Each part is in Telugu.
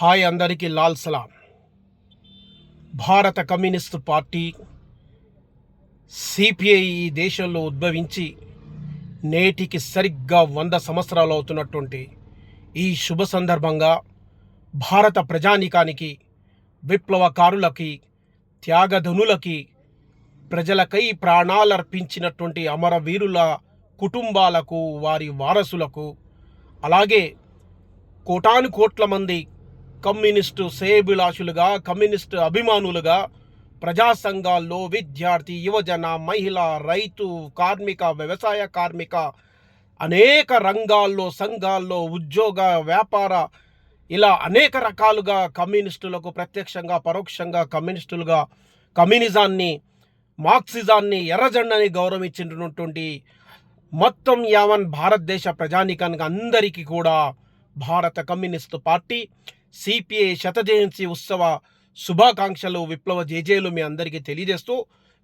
హాయ్ అందరికీ లాల్ సలాం. భారత కమ్యూనిస్టు పార్టీ సిపిఐ ఈ దేశంలో ఉద్భవించి నేటికి సరిగ్గా వంద సంవత్సరాలు అవుతున్నటువంటి ఈ శుభ సందర్భంగా భారత ప్రజానీకానికి విప్లవకారులకి త్యాగధనులకి ప్రజలకై ప్రాణాలర్పించినటువంటి అమరవీరుల కుటుంబాలకు వారి వారసులకు అలాగే కోటాను కోట్ల మంది కమ్యూనిస్టు శ్రేయభిలాషులుగా కమ్యూనిస్టు అభిమానులుగా ప్రజా సంఘాల్లో విద్యార్థి యువజన మహిళ రైతు కార్మిక వ్యవసాయ కార్మిక అనేక రంగాల్లో సంఘాల్లో ఉద్యోగ వ్యాపార ఇలా అనేక రకాలుగా కమ్యూనిస్టులకు ప్రత్యక్షంగా పరోక్షంగా కమ్యూనిస్టులుగా కమ్యూనిజాన్ని మార్క్సిజాన్ని ఎర్రజెండని గౌరవించినటువంటి మొత్తం యావన్ భారతదేశ ప్రజానీకానికి అందరికీ కూడా భారత కమ్యూనిస్టు పార్టీ సిపిఐ శతజయంతి ఉత్సవ శుభాకాంక్షలు విప్లవ జేజేలు మీ అందరికీ తెలియజేస్తూ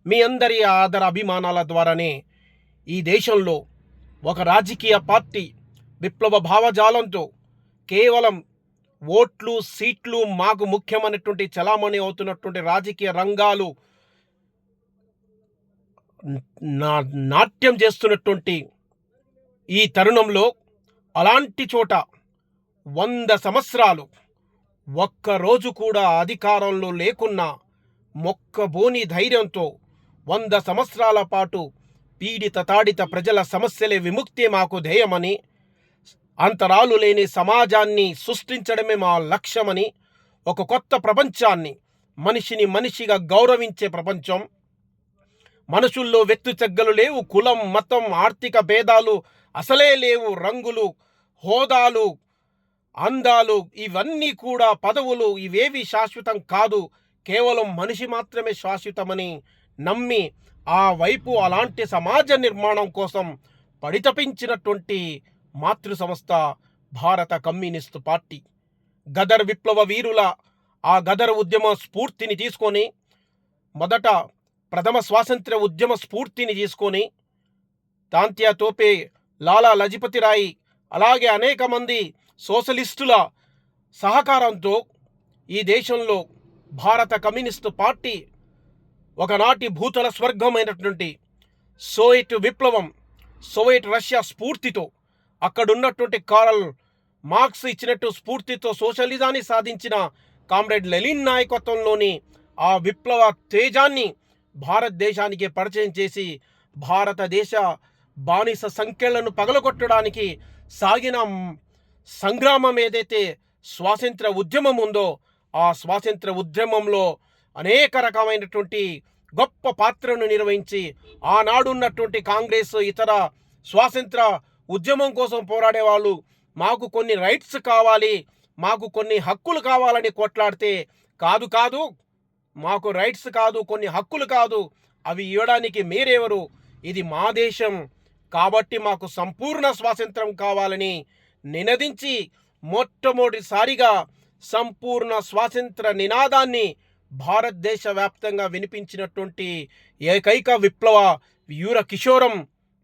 మీ అందరి ఆదర అభిమానాల ద్వారానే ఈ దేశంలో ఒక రాజకీయ పార్టీ విప్లవ భావజాలంతో కేవలం ఓట్లు సీట్లు మాకు ముఖ్యమైనటువంటి చలామణి అవుతున్నటువంటి రాజకీయ రంగాలు నా నాట్యం చేస్తున్నటువంటి ఈ తరుణంలో అలాంటి చోట వంద సంవత్సరాలు ఒక్కరోజు కూడా అధికారంలో లేకున్నా మొక్కబోని ధైర్యంతో వంద సంవత్సరాల పాటు పీడిత తాడిత ప్రజల సమస్యలే విముక్తి మాకు ధ్యేయమని అంతరాలు లేని సమాజాన్ని సృష్టించడమే మా లక్ష్యమని ఒక కొత్త ప్రపంచాన్ని మనిషిని మనిషిగా గౌరవించే ప్రపంచం. మనుషుల్లో వ్యక్తి చెగ్గలు లేవు కులం మతం ఆర్థిక భేదాలు అసలే లేవు రంగులు హోదాలు అందాలు ఇవన్నీ కూడా పదవులు ఇవేవి శాశ్వతం కాదు. కేవలం మనిషి మాత్రమే శాశ్వతమని నమ్మి ఆ వైపు అలాంటి సమాజ నిర్మాణం కోసం పడితపించినటువంటి మాతృ సంస్థ భారత కమ్యూనిస్టు పార్టీ. గదర్ విప్లవ వీరుల ఆ గదర్ ఉద్యమ స్ఫూర్తిని తీసుకొని మొదట ప్రథమ స్వాతంత్ర ఉద్యమ స్ఫూర్తిని తీసుకొని తాంత్యా తోపే లాలా లజపతిరాయి అలాగే అనేక మంది సోషలిస్టుల సహకారంతో ఈ దేశంలో భారత కమ్యూనిస్టు పార్టీ ఒకనాటి భూతల స్వర్గమైనటువంటి సోవియట్ విప్లవం సోవియట్ రష్యా స్ఫూర్తితో అక్కడున్నటువంటి కారల్ మార్క్స్ ఇచ్చినట్టు స్ఫూర్తితో సోషలిజాన్ని సాధించిన కామ్రేడ్ లెలిన్ నాయకత్వంలోని ఆ విప్లవ తేజాన్ని భారతదేశానికి పరిచయం చేసి భారతదేశ బానిస సంఖ్యలను పగలగొట్టడానికి సాగిన సంగ్రామం ఏదైతే స్వాతంత్ర ఉద్యమం ఉందో ఆ స్వాతంత్ర ఉద్యమంలో అనేక రకమైనటువంటి గొప్ప పాత్రను నిర్వహించి ఆనాడున్నటువంటి కాంగ్రెస్ ఇతర స్వాతంత్ర ఉద్యమం కోసం పోరాడే వాళ్ళు మాకు కొన్ని రైట్స్ కావాలి మాకు కొన్ని హక్కులు కావాలని కొట్లాడితే కాదు కాదు మాకు రైట్స్ కాదు కొన్ని హక్కులు కాదు అవి ఇవ్వడానికి మీరెవరు? ఇది మా దేశం. కాబట్టి మాకు సంపూర్ణ స్వాతంత్రం కావాలని నినదించి మొట్టమొదటిసారిగా సంపూర్ణ స్వాతంత్ర నినాదాన్ని భారతదేశ వ్యాప్తంగా వినిపించినటువంటి ఏకైక విప్లవ యూర కిషోరం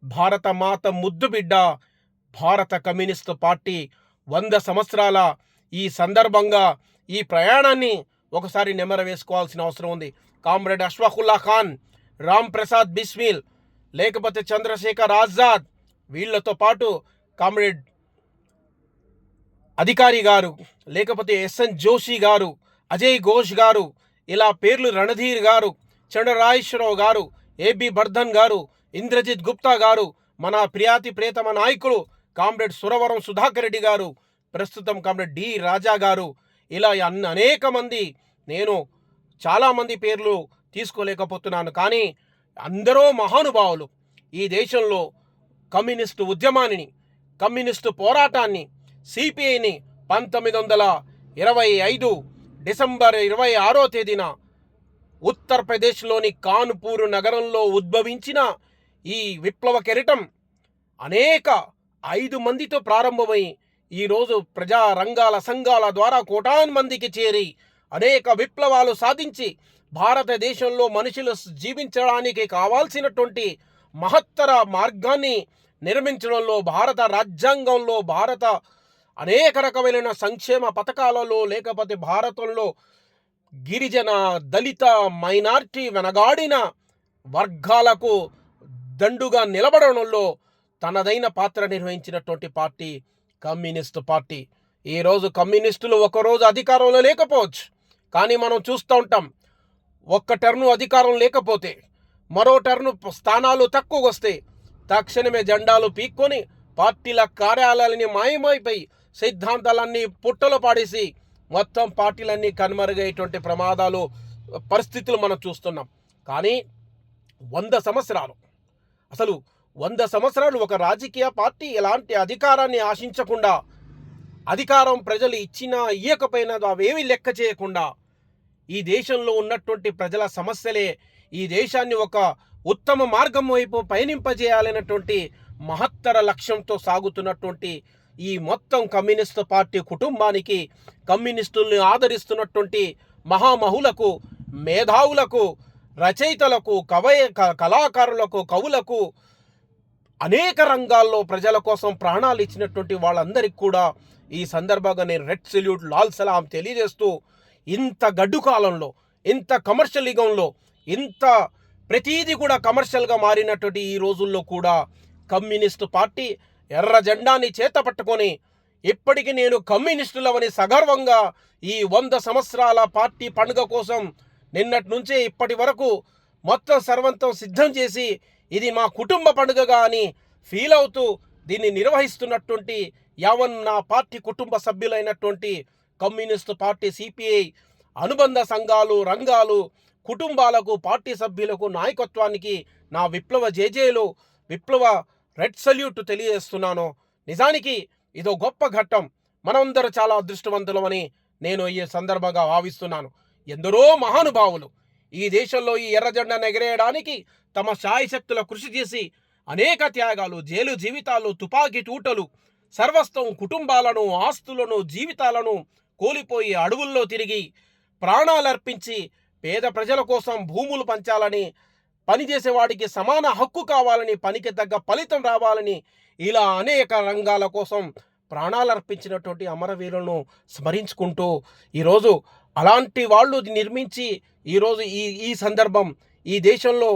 భారత మాత ముద్దు బిడ్డ భారత కమ్యూనిస్టు పార్టీ వంద సంవత్సరాల ఈ సందర్భంగా ఈ ప్రయాణాన్ని ఒకసారి నెమర వేసుకోవాల్సిన అవసరం ఉంది. కామ్రేడ్ అష్ఫాఖుల్లా ఖాన్ రామ్ ప్రసాద్ బిస్మిల్ లేకపోతే చంద్రశేఖర్ ఆజాద్ వీళ్ళతో పాటు కామ్రేడ్ అధికారి గారు లేకపోతే ఎస్ఎన్ జోషి గారు అజయ్ ఘోష్ గారు ఇలా పేర్లు రణధీర్ గారు చంద్రరాజేశ్వరరావు గారు ఏబి బర్ధన్ గారు ఇంద్రజిత్ గుప్తా గారు మన ప్రియాతి ప్రియతమ నాయకులు కామ్రేడ్ సురవరం సుధాకర్ రెడ్డి గారు ప్రస్తుతం కామ్రేడ్ డి రాజా గారు ఇలా అన్ని అనేక మంది నేను చాలామంది పేర్లు తీసుకోలేకపోతున్నాను కానీ అందరూ మహానుభావులు ఈ దేశంలో కమ్యూనిస్టు ఉద్యమాన్ని కమ్యూనిస్టు పోరాటాన్ని సిపిఐని పంతొమ్మిది వందల ఇరవై ఐదు డిసెంబర్ ఇరవై ఆరో తేదీన ఉత్తరప్రదేశ్లోని కాన్పూర్ నగరంలో ఉద్భవించిన ఈ విప్లవ కెరటం అనేక ఐదు మందితో ప్రారంభమై ఈరోజు ప్రజా రంగాల సంఘాల ద్వారా కోటాను మందికి చేరి అనేక విప్లవాలు సాధించి భారతదేశంలో మనుషులు జీవించడానికి కావాల్సినటువంటి మహత్తర మార్గాన్ని నిర్మించడంలో భారత రాజ్యాంగంలో భారత అనేక రకమైన సంక్షేమ పథకాలలో లేకపోతే భారతంలో గిరిజన దళిత మైనార్టీ వెనగాడిన వర్గాలకు దండుగా నిలబడడంలో తనదైన పాత్ర నిర్వహించినటువంటి పార్టీ కమ్యూనిస్ట్ పార్టీ. ఈరోజు కమ్యూనిస్టులు ఒకరోజు అధికారంలో లేకపోవచ్చు. కానీ మనం చూస్తూ ఉంటాం ఒక్క టర్ను అధికారం లేకపోతే మరో టర్ను స్థానాలు తక్కువ వస్తే తక్షణమే జెండాలు పీక్కొని పార్టీల కార్యాలయాలని మాయమైపోయి సిద్ధాంతాలన్నీ పుట్టలు పాడేసి మొత్తం పార్టీలన్నీ కనుమరుగయ్యేటువంటి ప్రమాదాలు పరిస్థితులు మనం చూస్తున్నాం. కానీ వంద సంవత్సరాలు అసలు వంద సంవత్సరాలు ఒక రాజకీయ పార్టీ ఎలాంటి అధికారాన్ని ఆశించకుండా అధికారం ప్రజలు ఇచ్చినా ఇయ్యకపోయినా అవేవి లెక్క చేయకుండా ఈ దేశంలో ఉన్నటువంటి ప్రజల సమస్యలే ఈ దేశాన్ని ఒక ఉత్తమ మార్గం వైపు పయనింపజేయాలనేటువంటి మహత్తర లక్ష్యంతో సాగుతున్నటువంటి ఈ మొత్తం కమ్యూనిస్టు పార్టీ కుటుంబానికి కమ్యూనిస్టుల్ని ఆదరిస్తున్నటువంటి మహామహులకు మేధావులకు రచయితలకు కవయ క- కళాకారులకు కవులకు అనేక రంగాల్లో ప్రజల కోసం ప్రాణాలు ఇచ్చినటువంటి వాళ్ళందరికీ కూడా ఈ సందర్భంగా నేను రెడ్ సెల్యూట్ లాల్ సలాం తెలియజేస్తూ ఇంత గడ్డు కాలంలో ఇంత కమర్షియల్ యుగంలో ఇంత ప్రతీది కూడా కమర్షియల్గా మారినటువంటి ఈ రోజుల్లో కూడా కమ్యూనిస్టు పార్టీ ఎర్ర జెండాని చేత పట్టుకొని ఇప్పటికి నేను కమ్యూనిస్టులవని సగర్వంగా ఈ వంద సంవత్సరాల పార్టీ పండుగ కోసం నిన్నటి నుంచే ఇప్పటి వరకు మొత్తం సర్వంతం సిద్ధం చేసి ఇది మా కుటుంబ పండుగగా అని ఫీల్ అవుతూ దీన్ని నిర్వహిస్తున్నటువంటి యావన్ నా పార్టీ కుటుంబ సభ్యులైనటువంటి కమ్యూనిస్టు పార్టీ సిపిఐ అనుబంధ సంఘాలు రంగాలు కుటుంబాలకు పార్టీ సభ్యులకు నాయకత్వానికి నా విప్లవ జేజేలు విప్లవ రెడ్ సల్యూట్ తెలియజేస్తున్నాను. నిజానికి ఇదో గొప్ప ఘట్టం. మనమందరూ చాలా అదృష్టవంతులమని నేను ఈ సందర్భంగా భావిస్తున్నాను. ఎందరో మహానుభావులు ఈ దేశంలో ఈ ఎర్రజెండను ఎగరేయడానికి తమ శాయశక్తుల కృషి చేసి అనేక త్యాగాలు జైలు జీవితాలు తుపాకీ టూటలు సర్వస్వం కుటుంబాలను ఆస్తులను జీవితాలను కోల్పోయి అడవుల్లో తిరిగి ప్రాణాలర్పించి పేద ప్రజల కోసం భూములు పంచాలని పనిచేసేవాడికి సమాన హక్కు కావాలని పనికి తగ్గ ఫలితం రావాలని ఇలా అనేక రంగాల కోసం ప్రాణాలర్పించినటువంటి అమరవీరులను స్మరించుకుంటూ ఈరోజు అలాంటి వాళ్ళు నిర్మించి ఈరోజు ఈ ఈ సందర్భం ఈ దేశంలో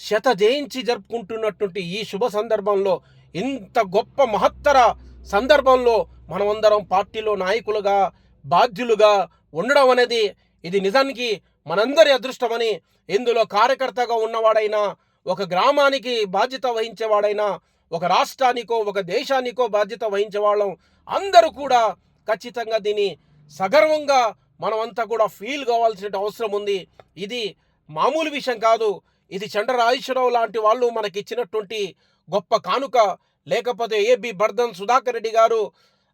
శత జయించి జరుపుకుంటున్నటువంటి ఈ శుభ సందర్భంలో ఇంత గొప్ప మహత్తర సందర్భంలో మనమందరం పార్టీలో నాయకులుగా బాధ్యులుగా ఉండడం అనేది ఇది నిజానికి మనందరి అదృష్టమని ఇందులో కార్యకర్తగా ఉన్నవాడైనా ఒక గ్రామానికి బాధ్యత వహించేవాడైనా ఒక రాష్ట్రానికో ఒక దేశానికో బాధ్యత వహించేవాళ్ళం. అందరూ కూడా ఖచ్చితంగా దీన్ని సగర్వంగా మనమంతా కూడా ఫీల్ కావాల్సిన అవసరం ఉంది. ఇది మామూలు విషయం కాదు. ఇది చండ్రరాజేశ్వరరావు లాంటి వాళ్ళు మనకి ఇచ్చినటువంటి గొప్ప కానుక. లేకపోతే ఏబి బర్ధన్ సుధాకర్ రెడ్డి గారు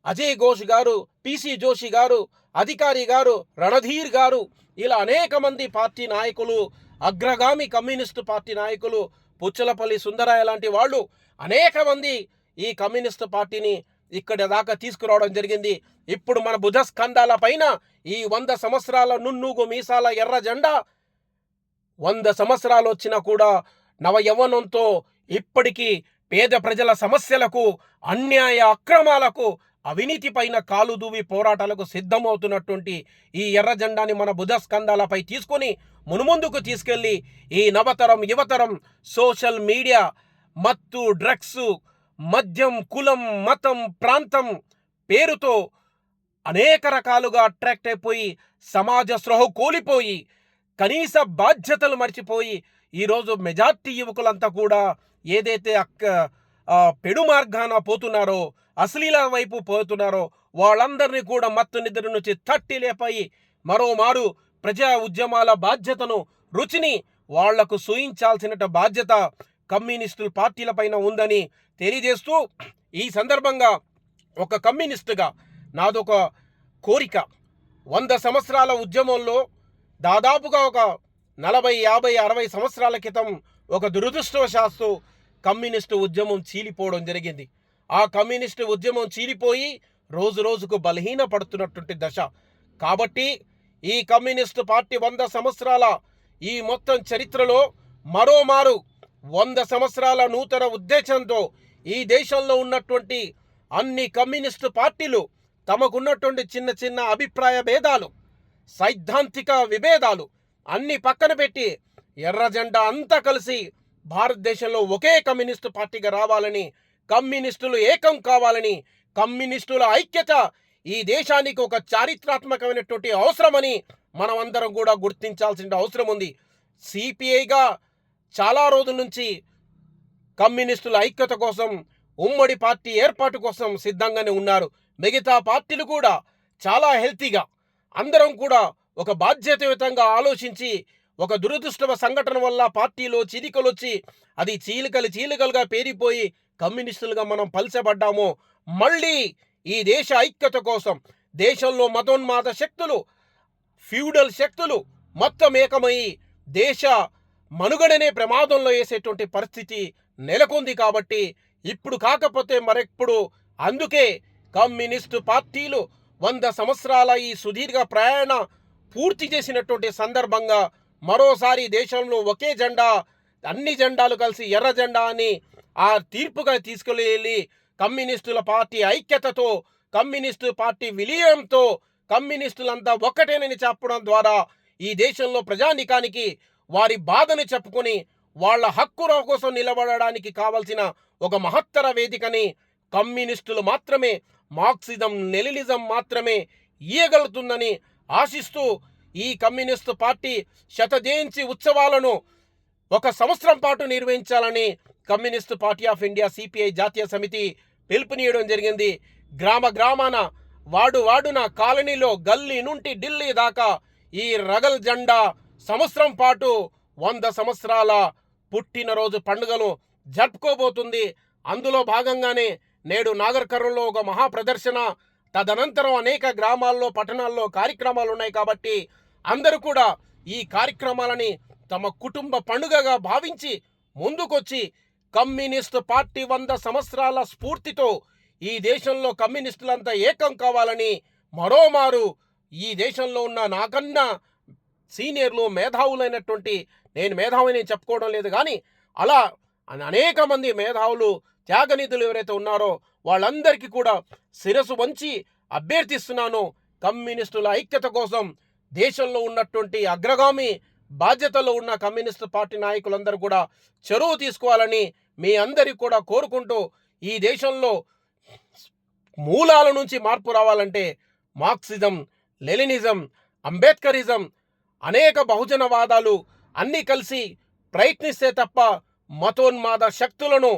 అజయ్ ఘోష్ గారు పిసి జోషి గారు అధికారి గారు రణధీర్ గారు ఇలా అనేక మంది పార్టీ నాయకులు అగ్రగామి కమ్యూనిస్టు పార్టీ నాయకులు పుచ్చలపల్లి సుందరాయ లాంటి వాళ్ళు అనేక మంది ఈ కమ్యూనిస్టు పార్టీని ఇక్కడ దాకా తీసుకురావడం జరిగింది. ఇప్పుడు మన భుజస్కంధాల పైన ఈ వంద సంవత్సరాల నున్నూగు మీసాల ఎర్ర జెండా వంద సంవత్సరాలు వచ్చినా కూడా నవ యవ్వనంతో ఇప్పటికీ పేద ప్రజల సమస్యలకు అన్యాయ అక్రమాలకు అవినీతి పైన కాలు దూవి పోరాటాలకు సిద్ధమవుతున్నటువంటి ఈ ఎర్ర జెండాని మన భుజస్కంధాలపై తీసుకొని మునుముందుకు తీసుకెళ్ళి ఈ నవతరం యువతరం సోషల్ మీడియా మత్తు డ్రగ్స్ మద్యం కులం మతం ప్రాంతం పేరుతో అనేక రకాలుగా అట్రాక్ట్ అయిపోయి సమాజ స్రోహ కూలిపోయి కనీస బాధ్యతలు మర్చిపోయి ఈరోజు మెజార్టీ యువకులంతా కూడా ఏదైతే అక్క పెడు మార్గాన పోతున్నారో అశ్లీల వైపు పోతున్నారో వాళ్ళందరినీ కూడా మత్తు నిద్ర నుంచి తట్టి లేపాయి. మరోమారు ప్రజా ఉద్యమాల బాధ్యతను రుచిని వాళ్ళకు సూయించాల్సిన బాధ్యత కమ్యూనిస్టుల పార్టీలపైన ఉందని తెలియజేస్తూ ఈ సందర్భంగా ఒక కమ్యూనిస్టుగా నాదొక కోరిక. వంద సంవత్సరాల ఉద్యమంలో దాదాపుగా ఒక నలభై యాభై అరవై సంవత్సరాల క్రితం ఒక దురదృష్టవశాస్తు కమ్యూనిస్టు ఉద్యమం చీలిపోవడం జరిగింది. ఆ కమ్యూనిస్టు ఉద్యమం చీలిపోయి రోజు రోజుకు బలహీన పడుతున్నటువంటి దశ. కాబట్టి ఈ కమ్యూనిస్టు పార్టీ వంద సంవత్సరాల ఈ మొత్తం చరిత్రలో మరోమారు వంద సంవత్సరాల నూతన ఉద్దేశంతో ఈ దేశంలో ఉన్నటువంటి అన్ని కమ్యూనిస్టు పార్టీలు తమకున్నటువంటి చిన్న చిన్న అభిప్రాయ భేదాలు సైద్ధాంతిక విభేదాలు అన్ని పక్కన పెట్టి ఎర్ర జెండా అంతా కలిసి భారతదేశంలో ఒకే కమ్యూనిస్టు పార్టీగా రావాలని కమ్యూనిస్టులు ఏకం కావాలని కమ్యూనిస్టుల ఐక్యత ఈ దేశానికి ఒక చారిత్రాత్మకమైనటువంటి అవసరమని మనమందరం కూడా గుర్తించాల్సిన అవసరం ఉంది. సిపిఐగా చాలా రోజుల నుంచి కమ్యూనిస్టుల ఐక్యత కోసం ఉమ్మడి పార్టీ ఏర్పాటు కోసం సిద్ధంగానే ఉన్నారు. మిగతా పార్టీలు కూడా చాలా హెల్తీగా అందరం కూడా ఒక బాధ్యతయుతంగా ఆలోచించి ఒక దురదృష్టవ సంఘటన వల్ల పార్టీలో చిలికలొచ్చి అది చీలికలు చీలికలుగా పేరిపోయి కమ్యూనిస్టులుగా మనం పలిచబడ్డాము. మళ్ళీ ఈ దేశ ఐక్యత కోసం దేశంలో మతోన్మాద శక్తులు ఫ్యూడల్ శక్తులు మొత్తం ఏకమై దేశ మనుగడనే ప్రమాదంలో వేసేటువంటి పరిస్థితి నెలకొంది కాబట్టి ఇప్పుడు కాకపోతే మరెప్పుడు అందుకే కమ్యూనిస్టు పార్టీలు వంద సంవత్సరాల ఈ సుదీర్ఘ ప్రయాణ పూర్తి చేసినటువంటి సందర్భంగా మరోసారి దేశంలో ఒకే జెండా అన్ని జెండాలు కలిసి ఎర్ర జెండా అని ఆ తీర్పుగా తీసుకెళ్ళి కమ్యూనిస్టుల పార్టీ ఐక్యతతో కమ్యూనిస్టు పార్టీ విలీనంతో కమ్యూనిస్టులంతా ఒక్కటేనని చెప్పడం ద్వారా ఈ దేశంలో ప్రజానికానికి వారి బాధను చెప్పుకొని వాళ్ళ హక్కుల కోసం నిలబడడానికి కావలసిన ఒక మహత్తర వేదికని కమ్యూనిస్టులు మాత్రమే మార్క్సిజం నెలిలిజం మాత్రమే ఇయ్యగలుగుతుందని ఆశిస్తూ ఈ కమ్యూనిస్టు పార్టీ శత ఉత్సవాలను ఒక సంవత్సరం పాటు నిర్వహించాలని communist party of India CPI జాతీయ సమితి పిలుపునీయడం జరిగింది. గ్రామ గ్రామాన వాడు వాడున కాలనీలో గల్లీ నుండి ఢిల్లీ దాకా ఈ రగల్ జెండా సంవత్సరం పాటు వంద సంవత్సరాల పుట్టినరోజు పండుగను జరుపుకోబోతుంది. అందులో భాగంగానే నేడు నాగర్ కర్నూల్లో ఒక మహా ప్రదర్శన తదనంతరం అనేక గ్రామాల్లో పట్టణాల్లో కార్యక్రమాలు ఉన్నాయి కాబట్టి అందరూ కూడా ఈ కార్యక్రమాలని తమ కుటుంబ పండుగగా భావించి ముందుకొచ్చి కమ్యూనిస్టు పార్టీ వంద సంవత్సరాల స్ఫూర్తితో ఈ దేశంలో కమ్యూనిస్టులంతా ఏకం కావాలని మరోమారు ఈ దేశంలో ఉన్న నాకన్నా సీనియర్లు మేధావులైనటువంటి నేను మేధావిని చెప్పుకోవడం లేదు కానీ అలా అనేక మంది మేధావులు త్యాగనిధులు ఎవరైతే ఉన్నారో వాళ్ళందరికీ కూడా శిరసు వంచి అభ్యర్థిస్తున్నాను కమ్యూనిస్టుల ఐక్యత కోసం. దేశంలో ఉన్నటువంటి అగ్రగామి బాధ్యతలో ఉన్న కమ్యూనిస్టు పార్టీ నాయకులందరూ కూడా చెరువు తీసుకోవాలని మీ అందరికి కూడా కోరుకుంటూ ఈ దేశంలో మూలాల నుంచి మార్పు రావాలంటే మార్క్సిజం లెలినిజం అంబేద్కరిజం అనేక బహుజనవాదాలు అన్నీ కలిసి ప్రయత్నిస్తే తప్ప మతోన్మాద శక్తులను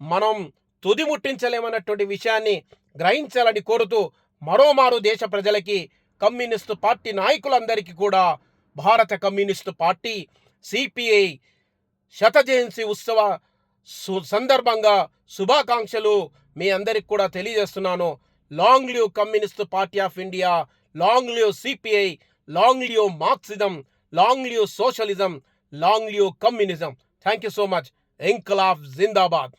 మనం తుదిముట్టించలేమన్నటువంటి విషయాన్ని గ్రహించాలని కోరుతూ మరోమారు దేశ ప్రజలకి కమ్యూనిస్టు పార్టీ నాయకులందరికీ కూడా భారత కమ్యూనిస్టు పార్టీ సిపిఐ శత జయంతి ఉత్సవ సందర్భంగా శుభాకాంక్షలు మీ అందరికి కూడా తెలియజేస్తున్నాను. Long live communist party of India long live CPI long live Marxism long live socialism long live communism. Thank you so much. ఎంకలాఫ్ Zindabad.